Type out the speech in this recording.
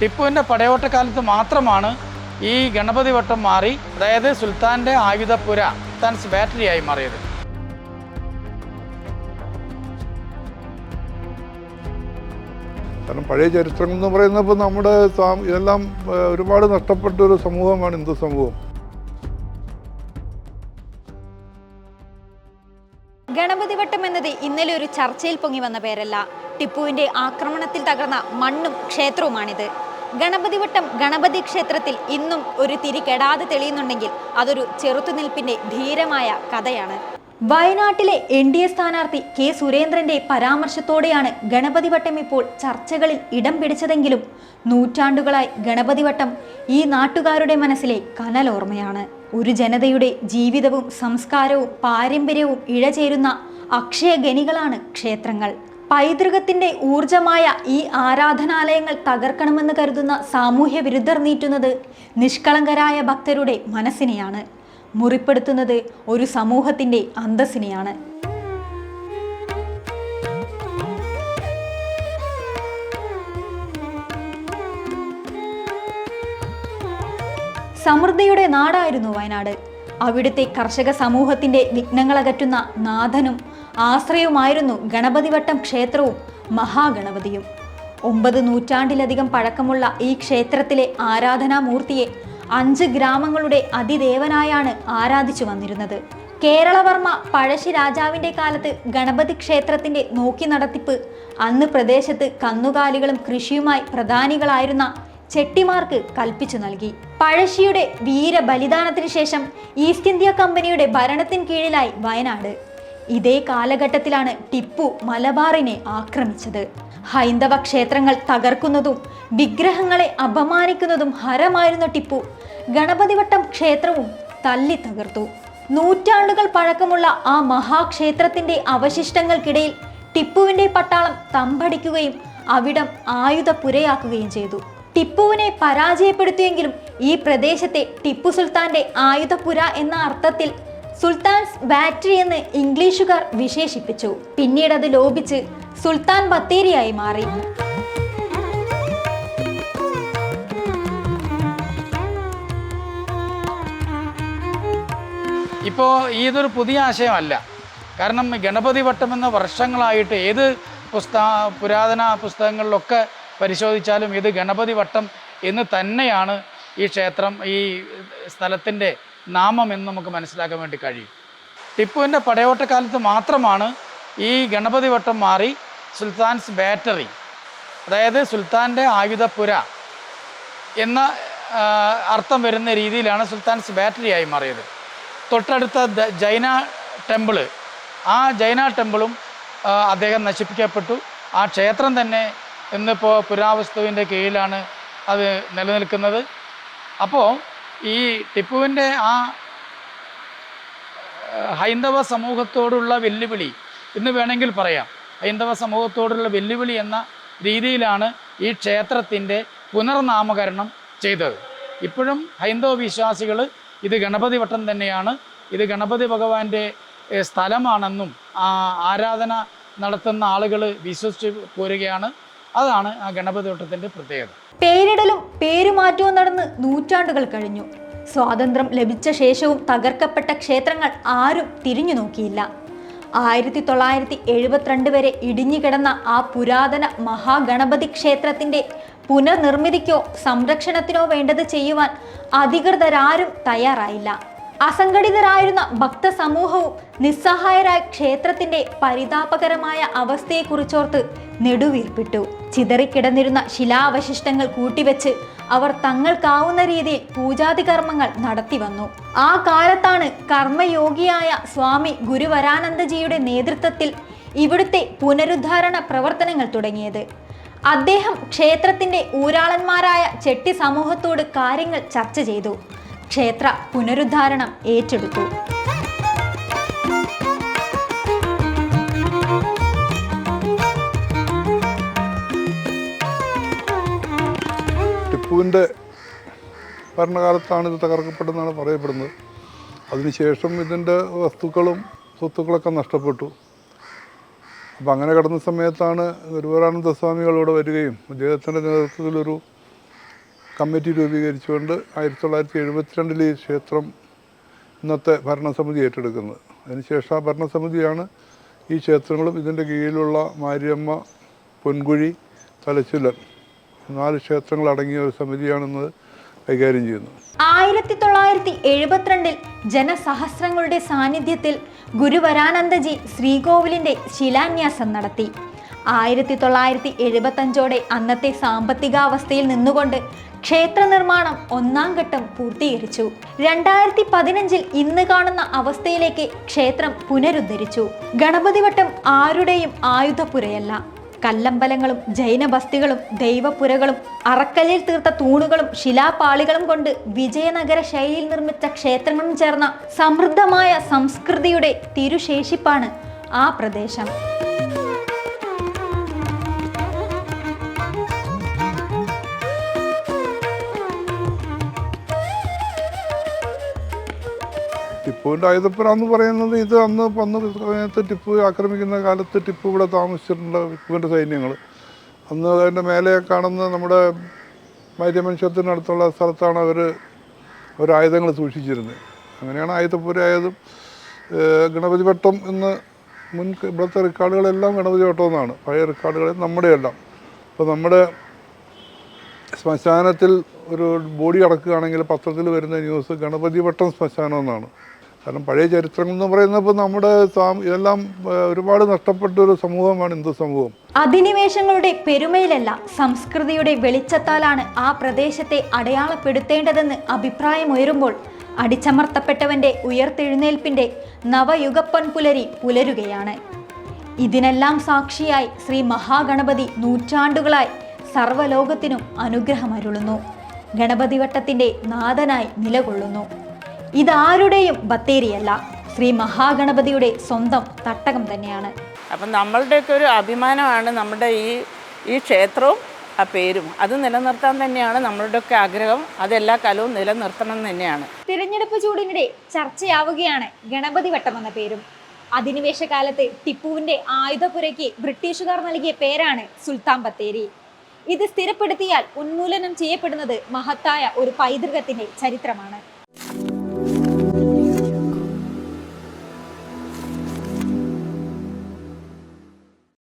ടിപ്പുവിന്റെ പടയോട്ടക്കാലത്ത് മാത്രമാണ് ഈ ഗണപതി വട്ടം മാറി അതായത് സുൽത്താന്റെ ആയുധപ്പുര ബാറ്ററി ബാറ്ററിയായി മാറിയത്. കാരണം പഴയ ചരിത്രങ്ങൾ എന്ന് പറയുന്നത് ഇപ്പോൾ നമ്മുടെ ഇതെല്ലാം ഒരുപാട് നഷ്ടപ്പെട്ട ഒരു സമൂഹമാണ് ഹിന്ദു സമൂഹം. ഗണപതി വട്ടം എന്നത് ഇന്നലെ ഒരു ചർച്ചയിൽ പൊങ്ങി വന്ന പേരല്ല. ടിപ്പുവിന്റെ ആക്രമണത്തിൽ തകർന്ന മണ്ണും ക്ഷേത്രവുമാണിത്. ഗണപതിവട്ടം ഗണപതി ക്ഷേത്രത്തിൽ ഇന്നും ഒരു തിരി കെടാതെ തെളിയുന്നുണ്ടെങ്കിൽ അതൊരു ചെറുത്തുനിൽപ്പിന്റെ ധീരമായ കഥയാണ്. വയനാട്ടിലെ എൻ ഡി എ സ്ഥാനാർത്ഥി കെ സുരേന്ദ്രന്റെ പരാമർശത്തോടെയാണ് ഗണപതിവട്ടം ഇപ്പോൾ ചർച്ചകളിൽ ഇടം പിടിച്ചതെങ്കിലും നൂറ്റാണ്ടുകളായി ഗണപതിവട്ടം ഈ നാട്ടുകാരുടെ മനസ്സിലെ കനലോർമ്മയാണ്. ഒരു ജനതയുടെ ജീവിതവും സംസ്കാരവും പാരമ്പര്യവും ഇഴചേരുന്ന അക്ഷയഗനികളാണ് ക്ഷേത്രങ്ങൾ. പൈതൃകത്തിന്റെ ഊർജമായ ഈ ആരാധനാലയങ്ങൾ തകർക്കണമെന്ന് കരുതുന്ന സാമൂഹ്യ വിരുദ്ധർ നീറ്റുന്നത് നിഷ്കളങ്കരായ ഭക്തരുടെ മനസ്സിനെയാണ്. മുറിപ്പെടുത്തുന്നത് ഒരു സമൂഹത്തിന്റെ അന്തസ്സിനെയാണ്. സമൃദ്ധിയുടെ നാടായിരുന്നു വയനാട്. അവിടുത്തെ കർഷക സമൂഹത്തിന്റെ വിഘ്നങ്ങളകറ്റുന്ന നാഥനും ആശ്രയവുമായിരുന്നു ഗണപതിവട്ടം ക്ഷേത്രവും മഹാഗണപതിയും. ഒമ്പത് നൂറ്റാണ്ടിലധികം പഴക്കമുള്ള ഈ ക്ഷേത്രത്തിലെ ആരാധനാമൂർത്തിയെ അഞ്ച് ഗ്രാമങ്ങളുടെ അതിദേവനായാണ് ആരാധിച്ചു വന്നിരുന്നത്. കേരളവർമ്മ പഴശ്ശി രാജാവിന്റെ കാലത്ത് ഗണപതി ക്ഷേത്രത്തിന്റെ നോക്കി നടത്തിപ്പ് അന്ന് പ്രദേശത്ത് കന്നുകാലികളും കൃഷിയുമായി പ്രധാനികളായിരുന്ന ചെട്ടിമാർക്ക് കൽപ്പിച്ചു നൽകി. പഴശ്ശിയുടെ വീര ബലിദാനത്തിന് ശേഷം ഈസ്റ്റ് ഇന്ത്യ കമ്പനിയുടെ ഭരണത്തിന് കീഴിലായി വയനാട്. ഇതേ കാലഘട്ടത്തിലാണ് ടിപ്പു മലബാറിനെ ആക്രമിച്ചത്. ഹൈന്ദവ ക്ഷേത്രങ്ങൾ തകർക്കുന്നതും വിഗ്രഹങ്ങളെ അപമാനിക്കുന്നതും ഹരമായിരുന്ന ടിപ്പു. ഗണപതിവട്ടം ക്ഷേത്രവും തല്ലി തകർത്തു. നൂറ്റാണ്ടുകൾ പഴക്കമുള്ള ആ മഹാക്ഷേത്രത്തിന്റെ അവശിഷ്ടങ്ങൾക്കിടയിൽ ടിപ്പുവിന്റെ പട്ടാളം തമ്പടിക്കുകയും അവിടം ആയുധപുരയാക്കുകയും ചെയ്തു. ടിപ്പുവിനെ പരാജയപ്പെടുത്തിയെങ്കിലും ഈ പ്രദേശത്തെ ടിപ്പു സുൽത്താന്റെ ആയുധപുര എന്ന അർത്ഥത്തിൽ സുൽത്താൻസ് ബാറ്ററി എന്ന് ഇംഗ്ലീഷുകാർ വിശേഷിപ്പിച്ചു. പിന്നീട് അത് ലോപിച്ച് സുൽത്താൻ ബത്തേരിയായി മാറി. ഇപ്പോൾ ഇതൊരു പുതിയ ആശയമല്ല. കാരണം ഗണപതി വട്ടം എന്ന വർഷങ്ങളായിട്ട് ഏത് പുസ്ത പുരാതന പുസ്തകങ്ങളിലൊക്കെ പരിശോധിച്ചാലും ഇത് ഗണപതി വട്ടം എന്ന് തന്നെയാണ് ഈ ക്ഷേത്രം ഈ സ്ഥലത്തിന്റെ നാമം എന്ന് നമുക്ക് മനസ്സിലാക്കാൻ വേണ്ടി കഴിയും. ടിപ്പുവിന്റെ പടയോട്ടക്കാലത്ത് മാത്രമാണ് ഈ ഗണപതി വട്ടം മാറി സുൽത്താൻസ് ബാറ്ററി അതായത് സുൽത്താന്റെ ആയുധപ്പുര എന്ന അർത്ഥം വരുന്ന രീതിയിലാണ് സുൽത്താൻസ് ബാറ്ററിയായി മാറിയത്. തൊട്ടടുത്ത ജൈന ടെമ്പിൾ ആ ജൈന ടെമ്പിളും അദ്ദേഹം നശിപ്പിക്കപ്പെട്ടു. ആ ക്ഷേത്രം തന്നെ ഇന്നിപ്പോൾ പുരാവസ്തുവിന്റെ കീഴിലാണ് അത് നിലനിൽക്കുന്നത്. അപ്പോൾ ഈ ടിപ്പുവിന്റെ ആ ഹൈന്ദവ സമൂഹത്തോടുള്ള വെല്ലുവിളി എന്ന് വേണമെങ്കിൽ പറയാം. ഹൈന്ദവ സമൂഹത്തോടുള്ള വെല്ലുവിളി എന്ന രീതിയിലാണ് ഈ ക്ഷേത്രത്തിന്റെ പുനർനാമകരണം ചെയ്തത്. ഇപ്പോഴും ഹൈന്ദവ വിശ്വാസികൾ ഇത് ഗണപതി വട്ടം തന്നെയാണ്. ഇത് ഗണപതി ഭഗവാന്റെ സ്ഥലമാണെന്നും ആ ആരാധന നടത്തുന്ന ആളുകൾ വിശ്വസിച്ച് പോരുകയാണ്. അതാണ് ആ ഗണപതി വട്ടത്തിന്റെ പ്രത്യേകത. പേരിടലും പേരുമാറ്റവും നടന്ന് നൂറ്റാണ്ടുകൾ കഴിഞ്ഞു. സ്വാതന്ത്ര്യം ലഭിച്ച ശേഷവും തകർക്കപ്പെട്ട ക്ഷേത്രങ്ങൾ ആരും തിരിഞ്ഞു നോക്കിയില്ല. ആയിരത്തി തൊള്ളായിരത്തി എഴുപത്തിരണ്ട് വരെ ഇടിഞ്ഞുകിടന്ന ആ പുരാതന മഹാഗണപതി ക്ഷേത്രത്തിന്റെ പുനർനിർമ്മിതിക്കോ സംരക്ഷണത്തിനോ വേണ്ടത് ചെയ്യുവാൻ അധികൃതരാരും തയ്യാറായില്ല. അസംഘടിതരായിരുന്ന ഭക്തസമൂഹവും നിസ്സഹായരായ ക്ഷേത്രത്തിന്റെ പരിതാപകരമായ അവസ്ഥയെക്കുറിച്ചോർത്ത് നെടുവീർപ്പിട്ടു. ചിതറിക്കിടന്നിരുന്ന ശിലാവശിഷ്ടങ്ങൾ കൂട്ടിവെച്ച് അവർ തങ്ങൾക്കാവുന്ന രീതിയിൽ പൂജാതി കർമ്മങ്ങൾ നടത്തി വന്നു ആ കാലത്താണ് കർമ്മയോഗിയായ സ്വാമി ഗുരുവരാനന്ദജിയുടെ നേതൃത്വത്തിൽ ഇവിടുത്തെ പുനരുദ്ധാരണ പ്രവർത്തനങ്ങൾ തുടങ്ങിയത്. അദ്ദേഹം ക്ഷേത്രത്തിന്റെ ഊരാളന്മാരായ ചെട്ടി സമൂഹത്തോട് കാര്യങ്ങൾ ചർച്ച ചെയ്തു. ക്ഷേത്ര പുനരുദ്ധാരണം ഏറ്റെടുത്തു. ടിപ്പുവിന്റെ ഭരണകാലത്താണ് ഇത് തകർക്കപ്പെട്ടതെന്നാണ് പറയപ്പെടുന്നത്. അതിനുശേഷം ഇതിന്റെ വസ്തുക്കളും സ്വത്തുക്കളൊക്കെ നഷ്ടപ്പെട്ടു. അപ്പം അങ്ങനെ കിടന്ന സമയത്താണ് ഗുരുവരാനന്ദ സ്വാമികൾ ഇവിടെ വരികയും അദ്ദേഹത്തിന്റെ നേതൃത്വത്തിലൊരു കമ്മിറ്റി രൂപീകരിച്ചുകൊണ്ട് ആയിരത്തി തൊള്ളായിരത്തി എഴുപത്തിരണ്ടിൽ ഈ ക്ഷേത്രം ഇന്നത്തെ ഭരണസമിതി ഏറ്റെടുക്കുന്നത്. അതിനുശേഷം ആ ഭരണസമിതിയാണ് ഈ ക്ഷേത്രങ്ങളും ഇതിന്റെ കീഴിലുള്ള മാരിയമ്മ പൊൻകുഴി തലച്ചിലൻ നാല് ക്ഷേത്രങ്ങൾ അടങ്ങിയ ഒരു സമിതിയാണെന്ന് കൈകാര്യം ചെയ്യുന്നത്. ആയിരത്തി തൊള്ളായിരത്തി എഴുപത്തിരണ്ടിൽ ജനസഹസ്രങ്ങളുടെ സാന്നിധ്യത്തിൽ ഗുരുവരാനന്ദജി ശ്രീകോവിലിന്റെ ശിലാന്യാസം നടത്തി. ആയിരത്തി തൊള്ളായിരത്തി എഴുപത്തഞ്ചോടെ അന്നത്തെ സാമ്പത്തികാവസ്ഥയിൽ നിന്നുകൊണ്ട് ക്ഷേത്ര നിർമ്മാണം ഒന്നാം ഘട്ടം പൂർത്തീകരിച്ചു. രണ്ടായിരത്തി പതിനഞ്ചിൽ ഇന്ന് കാണുന്ന അവസ്ഥയിലേക്ക് ക്ഷേത്രം പുനരുദ്ധരിച്ചു. ഗണപതിവട്ടം ആരുടെയും ആയുധപുരയല്ല കല്ലമ്പലങ്ങളും ജൈനബസ്തികളും ദൈവപുരകളും അറക്കല്ലിൽ തീർത്ത തൂണുകളും ശിലാപാളികളും കൊണ്ട് വിജയനഗര ശൈലിയിൽ നിർമ്മിച്ച ക്ഷേത്രങ്ങളും ചേർന്ന സമൃദ്ധമായ സംസ്കൃതിയുടെ തിരുശേഷിപ്പാണ് ആ പ്രദേശം. ടിപ്പുവിന്റെ ആയുധപ്പുരാന്ന് പറയുന്നത് ഇത് അന്ന് അന്ന് സമയത്ത് ടിപ്പു ആക്രമിക്കുന്ന കാലത്ത് ടിപ്പു ഇവിടെ താമസിച്ചിട്ടുണ്ട് ടിപ്പുവിന്റെ സൈന്യങ്ങൾ. അന്ന് അതിന്റെ മേലെ കാണുന്ന നമ്മുടെ മൈര്യമനുഷ്യത്തിനടുത്തുള്ള സ്ഥലത്താണ് അവർ ആയുധങ്ങൾ സൂക്ഷിച്ചിരുന്നത്. അങ്ങനെയാണ് ആയുധപ്പുര ആയതും. ഏഹ് ഗണപതി വട്ടം എന്ന് മുൻ ഇവിടുത്തെ റെക്കോർഡുകളെല്ലാം ഗണപതി വട്ടം എന്നാണ്. പഴയ റെക്കോർഡുകൾ നമ്മുടെയെല്ലാം. അപ്പോൾ നമ്മുടെ ശ്മശാനത്തിൽ ഒരു ബോഡി അടക്കുകയാണെങ്കിൽ പത്രത്തിൽ വരുന്ന ന്യൂസ് ഗണപതി വട്ടം ശ്മശാനം എന്നാണ്. കാരണം പഴയ ചരിത്രങ്ങൾ എന്ന് പറയുന്നത് ഇപ്പോൾ നമ്മുടെ ഇതെല്ലാം ഒരുപാട് നഷ്ടപ്പെട്ട ഒരു സമൂഹമാണ് ഹിന്ദു സമൂഹം. അധിനിവേശങ്ങളുടെ പെരുമയിലല്ല സംസ്കൃതിയുടെ വെളിച്ചത്താലാണ് ആ പ്രദേശത്തെ അടയാളപ്പെടുത്തേണ്ടതെന്ന് അഭിപ്രായമുയരുമ്പോൾ അടിച്ചമർത്തപ്പെട്ടവന്റെ ഉയർത്തെഴുന്നേൽപ്പിന്റെ നവയുഗപ്പൻ പുലരി പുലരുകയാണ്. ഇതിനെല്ലാം സാക്ഷിയായി ശ്രീ മഹാഗണപതി നൂറ്റാണ്ടുകളായി സർവലോകത്തിനും അനുഗ്രഹമരുളുന്നു. ഗണപതിവട്ടത്തിന്റെ നാഥനായി നിലകൊള്ളുന്നു. ഇതാരുടെയും ബത്തേരിയല്ല. ശ്രീ മഹാഗണപതിയുടെ സ്വന്തം തട്ടകം തന്നെയാണ്. അപ്പം നമ്മളുടെയൊക്കെ ഒരു അഭിമാനമാണ് നമ്മുടെ ഈ ഈ ക്ഷേത്രവും ആ പേരും. അത് നിലനിർത്താൻ തന്നെയാണ് നമ്മളുടെയൊക്കെ ആഗ്രഹം. അതെല്ലാ കലവും നിലനിർത്തണം തന്നെയാണ്. തിരഞ്ഞെടുപ്പ് ചൂടിനിടെ ചർച്ചയാവുകയാണ് ഗണപതി വട്ടം എന്ന പേരും. അധിനിവേശ കാലത്ത് ടിപ്പുവിന്റെ ആയുധപുരയ്ക്ക് ബ്രിട്ടീഷുകാർ നൽകിയ പേരാണ് സുൽത്താൻ ബത്തേരി. ഇത് സ്ഥിരപ്പെടുത്തിയാൽ ഉന്മൂലനം ചെയ്യപ്പെടുന്നത് മഹത്തായ ഒരു പൈതൃകത്തിന്റെ ചരിത്രമാണ്.